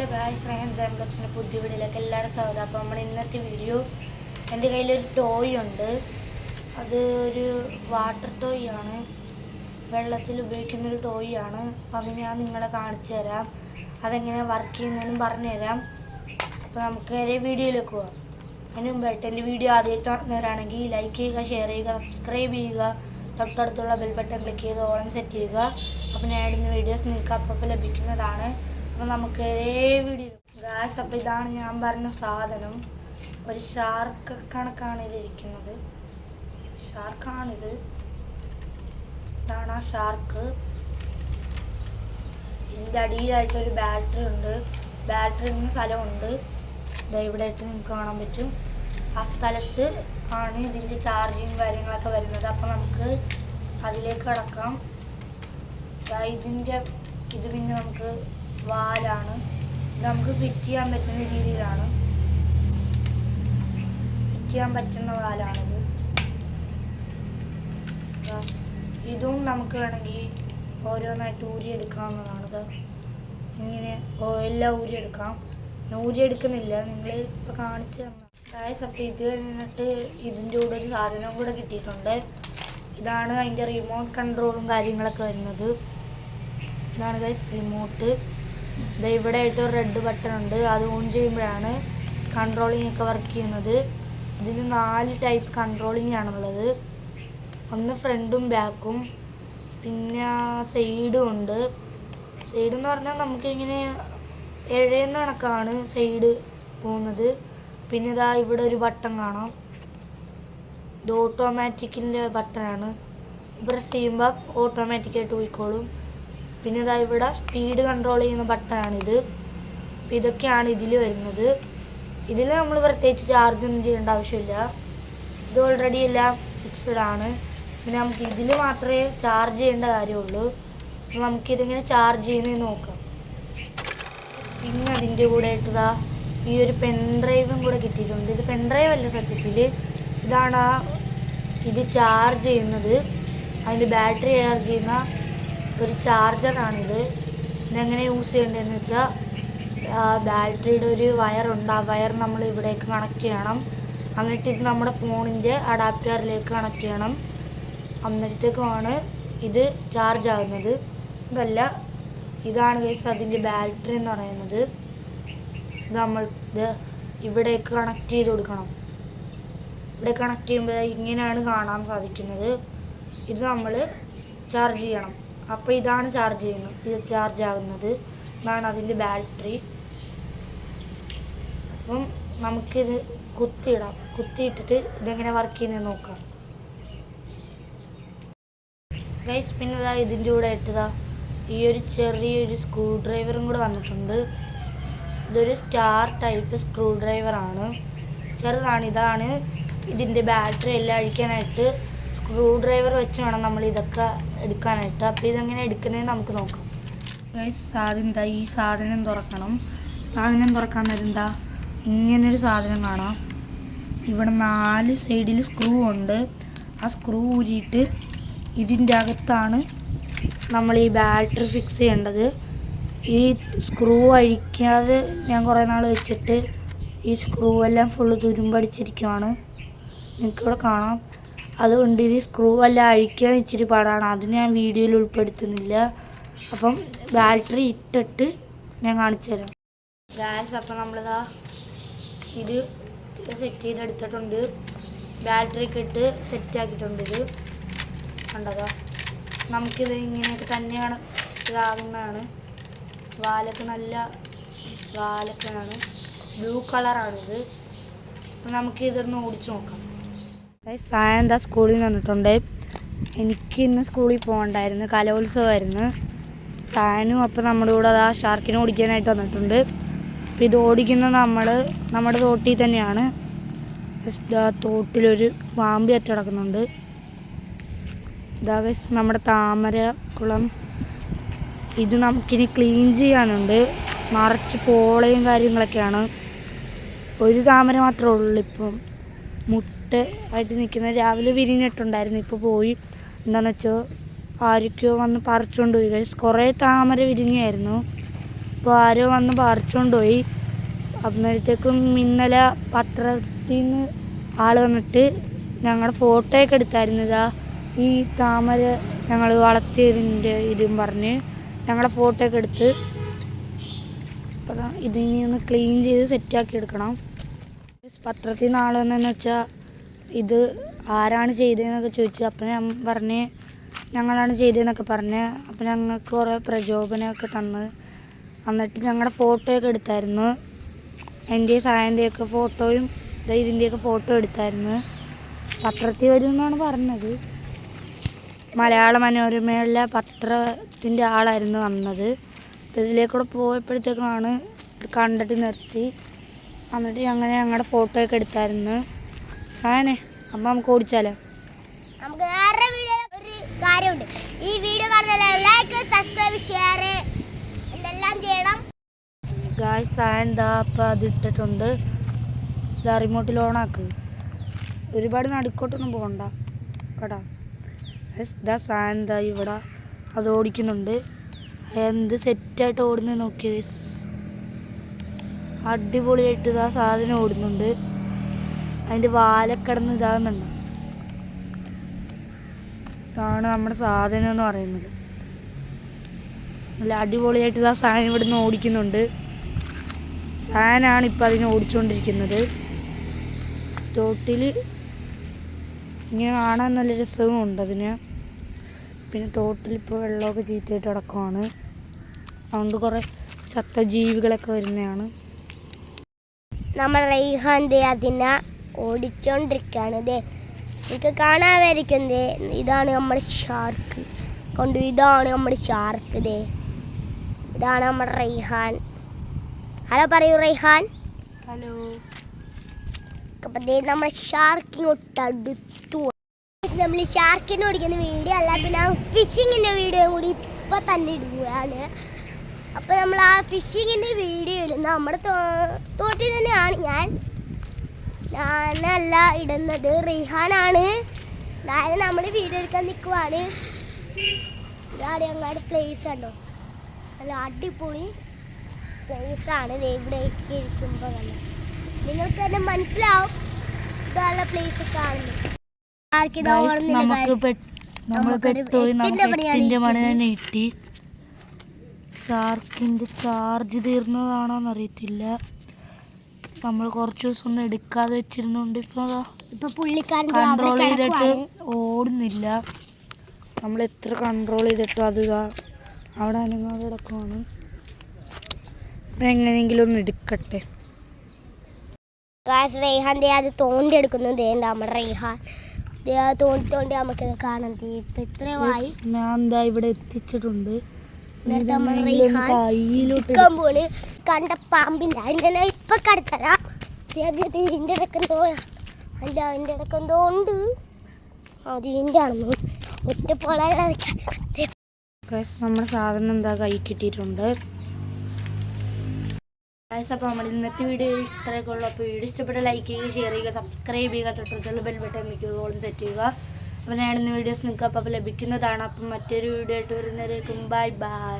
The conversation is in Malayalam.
ഹലോ ഗായ് ഫ്രഹൻസ് ആൻഡ് സാംബ്ലക്സിന്റെ പുതിയ വീഡിയോയിലേക്ക് എല്ലാവരും സ്വാഗതം. അപ്പോൾ നമ്മുടെ ഇന്നത്തെ വീഡിയോ എന്റെ കയ്യിലൊരു ടോയ് ഉണ്ട്. അത് ഒരു വാട്ടർ ടോയ് ആണ്. വെള്ളത്തിൽ ഉപയോഗിക്കുന്ന ഒരു ടോയ് ആണ്. അപ്പോൾ അത് ഞാൻ നിങ്ങളെ കാണിച്ചു തരാം. അതെങ്ങനെ വർക്ക് ചെയ്യുന്നതെന്നും പറഞ്ഞു തരാം. അപ്പോൾ നമുക്ക് നേരെ വീഡിയോയിലേക്ക് പോകാം അതിന് മുമ്പായിട്ട് എന്റെ വീഡിയോ ആദ്യമായിട്ട് നടന്നവരാണെങ്കിൽ ലൈക്ക് ചെയ്യുക ഷെയർ ചെയ്യുക സബ്സ്ക്രൈബ് ചെയ്യുക. തൊട്ടടുത്തുള്ള ബെൽ ബട്ടൺ ക്ലിക്ക് ചെയ്ത് ഓളം സെറ്റ് ചെയ്യുക. അപ്പോൾ ഞാൻ ഇടുന്ന വീഡിയോസ് നിങ്ങൾക്ക് അപ്പോൾ ലഭിക്കുന്നതാണ്. അപ്പോൾ നമുക്ക് വീഡിയോ അപ്പൊ ഇതാണ് ഞാൻ പറഞ്ഞ സാധനം. ഒരു ഷാർക്ക് കണക്കാണ് ഇതിരിക്കുന്നത് ഷാർക്കാണിത് ഇതാണ് ആ ഷാർക്ക് ഇതിന്റെ അടിയിലായിട്ട് ഒരു ബാറ്ററി ഉണ്ട്. ബാറ്ററി ഇടുന്ന സ്ഥലമുണ്ട്. ഇവിടെ ആയിട്ട് നിങ്ങൾക്ക് കാണാൻ പറ്റും. ആ സ്ഥലത്ത് ആണ് ഇതിന്റെ ചാർജിങ് കാര്യങ്ങളൊക്കെ വരുന്നത്. അപ്പോൾ നമുക്ക് അതിലേക്ക് കടക്കാം. ഇതിന്റെ ഇത് പിന്നെ നമുക്ക് വാലാണ്. നമുക്ക് ഫിറ്റ് ചെയ്യാൻ പറ്റുന്ന രീതിയിലാണ്. ഫിറ്റ് ചെയ്യാൻ പറ്റുന്ന വാലാണിത്. ഇതും നമുക്ക് വേണമെങ്കിൽ ഓരോന്നായിട്ട് ഊരിയെടുക്കാവുന്നതാണ് ഇത് ഇങ്ങനെ എല്ലാം ഊരി എടുക്കാം. ഊരി എടുക്കുന്നില്ല. നിങ്ങൾ ഇപ്പോൾ കാണിച്ചു അപ്പം അപ്പോൾ ഇത് കഴിഞ്ഞിട്ട് ഇതിന്റെ കൂടെ ഒരു സാധനവും കൂടെ കിട്ടിയിട്ടുണ്ട്. ഇതാണ് അതിന്റെ റിമോട്ട് കൺട്രോളും കാര്യങ്ങളൊക്കെ വരുന്നത്. ഇതാണ് ഗൈസ് റിമോട്ട് ഇവിടെ ആയിട്ട് റെഡ് ബട്ടൺ ഉണ്ട്. അത് ഓൺ ചെയ്യുമ്പോഴാണ് കൺട്രോളിംഗ് ഒക്കെ വർക്ക് ചെയ്യുന്നത്. ഇതിൽ നാല് ടൈപ്പ് കൺട്രോളിംഗ് ആണുള്ളത്. ഒന്ന് ഫ്രണ്ടും ബാക്കും പിന്നെ സൈഡും ഉണ്ട്. സൈഡ് എന്ന് പറഞ്ഞാൽ നമുക്കിങ്ങനെ എഴയുന്ന കണക്കാണ് സൈഡ് പോകുന്നത്. പിന്നെ ഇതാ ഇവിടെ ഒരു ബട്ടൺ കാണാം. ഇത് ഓട്ടോമാറ്റിക്കിന്റെ ബട്ടണാണ് പ്രസ് ചെയ്യുമ്പോൾ ഓട്ടോമാറ്റിക്കായിട്ട് പോയിക്കോളും. പിന്നെ ഇതാ ഇവിടെ സ്പീഡ് കൺട്രോൾ ചെയ്യുന്ന ബട്ടണാണിത് അപ്പം ഇതൊക്കെയാണ് ഇതിൽ വരുന്നത്. ഇതിൽ നമ്മൾ പ്രത്യേകിച്ച് ചാർജ് ഒന്നും ചെയ്യേണ്ട ആവശ്യമില്ല. ഇത് ഓൾറെഡി എല്ലാം ഫിക്സഡ് ആണ്. പിന്നെ നമുക്ക് ഇതിൽ മാത്രമേ ചാർജ് ചെയ്യേണ്ട കാര്യമുള്ളൂ. അപ്പം നമുക്കിതിങ്ങനെ ചാർജ് ചെയ്യുന്നത് നോക്കാം. പിന്നെ അതിന്റെ കൂടെ ആയിട്ടതാ ഈ ഒരു പെൻ ഡ്രൈവും കൂടെ കിട്ടിയിട്ടുണ്ട്. ഇത് പെൻ ഡ്രൈവ് അല്ല സത്യത്തിൽ ഇതാണ് ഇത് ചാർജ് ചെയ്യുന്നത്. അതിന്റെ ബാറ്ററി ചാർജ് ചെയ്യുന്ന ഒരു ചാർജറാണിത്. ഇതെങ്ങനെ യൂസ് ചെയ്യേണ്ടതെന്ന് വെച്ചാൽ ബാറ്ററിയുടെ ഒരു വയറുണ്ട് ആ വയർ നമ്മൾ ഇവിടേക്ക് കണക്ട് ചെയ്യണം. എന്നിട്ട് ഇത് നമ്മുടെ ഫോണിന്റെ അഡാപ്റ്ററിലേക്ക് കണക്ട് ചെയ്യണം. അന്നേരത്തേക്കുമാണ് ഇത് ചാർജ് ആകുന്നത് ഇതല്ല ഇതാണ് ഗൈസ് അതിന്റെ ബാറ്ററി എന്ന് പറയുന്നത്. നമ്മൾ ഇത് ഇവിടേക്ക് കണക്ട് ചെയ്ത് കൊടുക്കണം. ഇവിടെ കണക്ട് ചെയ്യുമ്പോൾ ഇങ്ങനെയാണ് കാണാൻ സാധിക്കുന്നത്. ഇത് നമ്മൾ ചാർജ് ചെയ്യണം. അപ്പോൾ ഇതാണ് ചാർജ് ചെയ്യുന്നത്. ഇത് ചാർജ് ആകുന്നത്. ഇതാണ് അതിന്റെ ബാറ്ററി അപ്പം നമുക്കിത് കുത്തിയിടാം. കുത്തിയിട്ടിട്ട് ഇതെങ്ങനെ വർക്ക് ചെയ്യുന്നത് നോക്കാം. ഗൈസ് പിന്നെ ഇതാ ഇതിന്റെ കൂടെ ഇട്ടതാ. ഈ ഒരു ചെറിയൊരു സ്ക്രൂ ഡ്രൈവറും കൂടെ വന്നിട്ടുണ്ട്. ഇതൊരു സ്റ്റാർ ടൈപ്പ് സ്ക്രൂ ഡ്രൈവറാണ് ചെറുതാണ്. ഇതാണ് ഇതിന്റെ ബാറ്ററി എല്ലാം അഴിക്കാനായിട്ട് സ്ക്രൂ ഡ്രൈവർ വെച്ച് വേണം നമ്മൾ ഇതൊക്കെ എടുക്കാനായിട്ട്. അപ്പോൾ ഇതെങ്ങനെ എടുക്കുന്നതെന്ന് നമുക്ക് നോക്കാം. സാധനം എന്താ ഈ സാധനം തുറക്കണം. സാധനം തുറക്കാൻ നേരം എന്താ ഇങ്ങനൊരു സാധനം കാണാം. ഇവിടെ നാല് സൈഡിൽ സ്ക്രൂ ഉണ്ട്. ആ സ്ക്രൂ ഊരിയിട്ട് ഇതിന്റെ അകത്താണ് നമ്മൾ ഈ ബാറ്ററി ഫിക്സ് ചെയ്യേണ്ടത്. ഈ സ്ക്രൂ അഴിക്കാതെ ഞാൻ കുറേ നാൾ വെച്ചിട്ട് ഈ സ്ക്രൂ എല്ലാം ഫുള്ള് തുരുമ്പടിച്ചിരിക്കുവാണ്. നിങ്ങൾക്കിവിടെ കാണാം. അതുകൊണ്ട് ഇത് സ്ക്രൂ വല്ല അഴിക്കാൻ ഇച്ചിരി പാടാണ്. അത് ഞാൻ വീഡിയോയിൽ ഉൾപ്പെടുത്തുന്നില്ല. അപ്പം ബാറ്ററി ഇട്ടിട്ട് ഞാൻ കാണിച്ചു തരാം. ഗ്യാസ് അപ്പം നമ്മളിതാ ഇത് സെറ്റ് ചെയ്തെടുത്തിട്ടുണ്ട്. ബാറ്ററി ഒക്കെ ഇട്ട് സെറ്റ് ആക്കിയിട്ടുണ്ട് ഇത്. കണ്ടതാ. നമുക്കിത് ഇങ്ങനെയൊക്കെ തന്നെയാണ് ഇതാകുന്നതാണ്. വാലൊക്കെ നല്ല വാലൊക്കെയാണ്. ബ്ലൂ കളറാണിത് അപ്പം നമുക്കിതൊന്ന് ഓടിച്ചു നോക്കാം. സായം എന്താ സ്കൂളിൽ നിന്ന് വന്നിട്ടുണ്ട്. എനിക്ക് ഇന്ന് സ്കൂളിൽ പോകണ്ടായിരുന്നു കലോത്സവമായിരുന്നു. സായനും അപ്പം നമ്മുടെ കൂടെ അതാ ഷാർക്കിനെ ഓടിക്കാനായിട്ട് വന്നിട്ടുണ്ട്. അപ്പം ഇത് ഓടിക്കുന്നത് നമ്മൾ നമ്മുടെ തോട്ടിൽ തന്നെയാണ്. ജസ്റ്റ് തോട്ടിലൊരു പാമ്പ് കത്തി കിടക്കുന്നുണ്ട് ഇതാ വെച്ച് നമ്മുടെ താമര കുളം ഇത് നമുക്കിനി ക്ലീൻ ചെയ്യാനുണ്ട്. നിറച്ച് പോളയും കാര്യങ്ങളൊക്കെയാണ്. ഒരു താമര മാത്രമേ ഉള്ളൂ ഇപ്പം. മുട്ട ആയിട്ട് നിൽക്കുന്ന രാവിലെ വിരിഞ്ഞിട്ടുണ്ടായിരുന്നു. ഇപ്പോൾ പോയി. എന്താണെന്ന് വെച്ചാൽ ആരൊക്കെയോ വന്ന് പറിച്ചുകൊണ്ട് പോയി. കഴിച്ച് കുറേ താമര വിരിഞ്ഞായിരുന്നു. അപ്പോൾ ആരോ വന്ന് പറിച്ചുകൊണ്ട് പോയി. അന്നേരത്തേക്കും ഇന്നലെ പത്രത്തിൽ നിന്ന് ആൾ വന്നിട്ട് ഞങ്ങളുടെ ഫോട്ടോയൊക്കെ എടുത്തായിരുന്നു. ഇതാ ഈ താമര ഞങ്ങൾ വളർത്തിയതിന്റെ ഇതും പറഞ്ഞ് ഞങ്ങളുടെ ഫോട്ടോയൊക്കെ എടുത്ത് ഇതിനി ഒന്ന് ക്ലീൻ ചെയ്ത് സെറ്റാക്കി എടുക്കണം. പത്രത്തിൽ നിന്ന് ആൾ വന്നതെന്ന് വെച്ചാൽ ഇത് ആരാണ് ചെയ്തതെന്നൊക്കെ ചോദിച്ചു. അപ്പം ഞാൻ പറഞ്ഞ് ഞങ്ങളാണ് ചെയ്തതെന്നൊക്കെ പറഞ്ഞ് അപ്പം ഞങ്ങൾക്ക് കുറേ പ്രചോദനമൊക്കെ തന്ന്. എന്നിട്ട് ഞങ്ങളുടെ ഫോട്ടോയൊക്കെ എടുത്തായിരുന്നു. എന്റെ സായന്റെയൊക്കെ ഫോട്ടോയും ഇതിന്റെയൊക്കെ ഫോട്ടോ എടുത്തായിരുന്നു. പത്രത്തിൽ വരും എന്നാണ് പറഞ്ഞത്. മലയാള മനോരമയിലെ പത്രത്തിന്റെ ആളായിരുന്നു വന്നത് അപ്പോൾ ഇതിലേക്കൂടെ പോയപ്പോഴത്തേക്കാണ് കണ്ടിട്ട് നിർത്തി. എന്നിട്ട് അങ്ങനെ ഞങ്ങളുടെ ഫോട്ടോയൊക്കെ എടുത്തായിരുന്നു. സായനെ അമ്മ നമുക്ക് ഓടിച്ചാലോ? നമുക്ക് വേറെ വീഡിയോ ഒരു കാര്യമുണ്ട്. ഈ വീഡിയോ കാണുന്ന ലൈക്ക് സബ്സ്ക്രൈബ് ഷെയർ എന്തെല്ലാം ചെയ്യണം? ഗായ്സ് ദാ അപ്പം അത് ഇട്ടിട്ടുണ്ട്. ഇതാ റിമോട്ടിൽ ഓണാക്ക് ഒരുപാട് നടുക്കോട്ടൊന്നും പോകണ്ട. കേട്ടാ? സായൻ ദാ ഇവിടെ അത് ഓടിക്കുന്നുണ്ട്. എന്ത് സെറ്റായിട്ട് ഓടുന്നത് നോക്കിയ അടിപൊളിയായിട്ട് ഇതാ സാധനം ഓടുന്നുണ്ട്. അതിന്റെ വാലക്കിടന്ന് ഇതാകുന്നുണ്ട്. ഇതാണ് നമ്മുടെ സാധനം എന്ന് പറയുന്നത്. നല്ല അടിപൊളിയായിട്ട് ഇതാ സാധനം ഇവിടെ നിന്ന് ഓടിക്കുന്നുണ്ട്. സാധനമാണ് ഇപ്പം അതിനെ ഓടിച്ചുകൊണ്ടിരിക്കുന്നത് തോട്ടിൽ ഇങ്ങനെ കാണാൻ നല്ല രസവുമുണ്ട് അതിന്. പിന്നെ തോട്ടിൽ ഇപ്പോൾ വെള്ളമൊക്കെ ചീറ്റായിട്ട് കിടക്കുവാണ്. അതുകൊണ്ട് കുറേ ചത്ത ജീവികളൊക്കെ വരുന്നതാണ്. നമ്മൾ റൈഹാന്റെ അതിനെ ഓടിച്ചോണ്ടിരിക്കുകയാണ് ദേ നിങ്ങൾക്ക് കാണാമായിരിക്കും ദേ ഇതാണ് നമ്മുടെ ഷാർക്ക് കൊണ്ട്? ഇതാണ് നമ്മുടെ ഷാർക്ക് ദേ ഇതാണ് നമ്മുടെ റൈഹാൻ ഹലോ പറയൂ റൈഹാൻ ഹലോ. അപ്പം ദേ നമ്മുടെ ഷാർക്കിങ്ങോട്ട് അടുത്തു നമ്മൾ ഷാർക്കിനെ ഓടിക്കുന്ന വീഡിയോ അല്ല പിന്നെ ഫിഷിങ്ങിന്റെ വീഡിയോ കൂടി ഇപ്പം തന്നെ ഇടുകയാണ്. അപ്പോൾ നമ്മൾ ആ ഫിഷിങ്ങിന്റെ വീഡിയോ ഇടുന്ന നമ്മുടെ തോട്ടിൽ തന്നെയാണ് ഞാൻ. ഞാനല്ല ഇടുന്നത്. റിഹാനാണ്. അതായത് നമ്മൾ വീഡിയോ എടുക്കാൻ നിൽക്കുവാണ് ഇതാണ് ഞങ്ങളുടെ പ്ലേസ് ഉണ്ടോ നല്ല അടിപൊളി പ്ലേസ് ആണ്. ദേ ഇവിടേക്ക് ഇരിക്കുമ്പോൾ തന്നെ നിങ്ങൾക്ക് തന്നെ മനസ്സിലാവും. ഇതാണ് പ്ലേസ് കാണുന്നത് ആർക്കിത് ഓർമ്മ കിട്ടി. ഷാർക്കിന്റെ ചാർജ് തീർന്നതാണോന്ന് അറിയത്തില്ല. നമ്മൾ കുറച്ച് ദിവസം ഒന്നും എടുക്കാതെ വെച്ചിരുന്നോണ്ട് ഇപ്പൊ പുള്ളിക്കാരൻ കൺട്രോൾ ചെയ്തിട്ട് ഓടുന്നില്ല. നമ്മൾ എത്ര കൺട്രോൾ ചെയ്തിട്ടും അത് ഇതാ അവിടെ അനങ്ങാതെ കിടക്കുവാണ്. എങ്ങനെയെങ്കിലും ഒന്ന് എടുക്കട്ടെ. റെയ്ഹാൻ ദേ അത് തോണ്ടി എടുക്കുന്നു. ദേ ഉണ്ട് നമ്മുടെ റെയ്ഹാൻ. തോണ്ടി തോണ്ടി നമുക്ക് കാണാൻ ഇപ്പൊ ഞാൻ എന്താ ഇവിടെ എത്തിച്ചിട്ടുണ്ട്. പോണ്. കണ്ട പാമ്പില്ല. അതിന്റെ ഞാൻ ഇപ്പൊ കടത്തരാം ഇതിന്റെ ഇടക്കെന്തോ അല്ല അതിന്റെ ഇടക്കെന്തോ ഉണ്ട്. അത് ഇതിന്റെ ആണെന്ന് ഒറ്റ പോലെ നമ്മുടെ സാധനം എന്താ കൈ കിട്ടിയിട്ടുണ്ട്? ഗൈസ് അപ്പോൾ നമ്മുടെ ഇന്നത്തെ വീഡിയോ ഇത്രയൊക്കെ ഉള്ളൂ. അപ്പോൾ വീഡിയോ ഇഷ്ടപ്പെട്ട ലൈക്ക് ചെയ്യുക ഷെയർ ചെയ്യുക സബ്സ്ക്രൈബ് ചെയ്യുക തൊട്ടടുത്തുള്ള ബെൽ ബട്ടൺ നിൽക്കുക സെറ്റ് ചെയ്യുക. അപ്പോൾ ഞാൻ വീഡിയോസ് നിങ്ങൾക്ക് അപ്പോൾ ലഭിക്കുന്നതാണ്. അപ്പം മറ്റൊരു വീഡിയോ ആയിട്ട് വരുന്നവരേക്കും ബൈ ബൈ.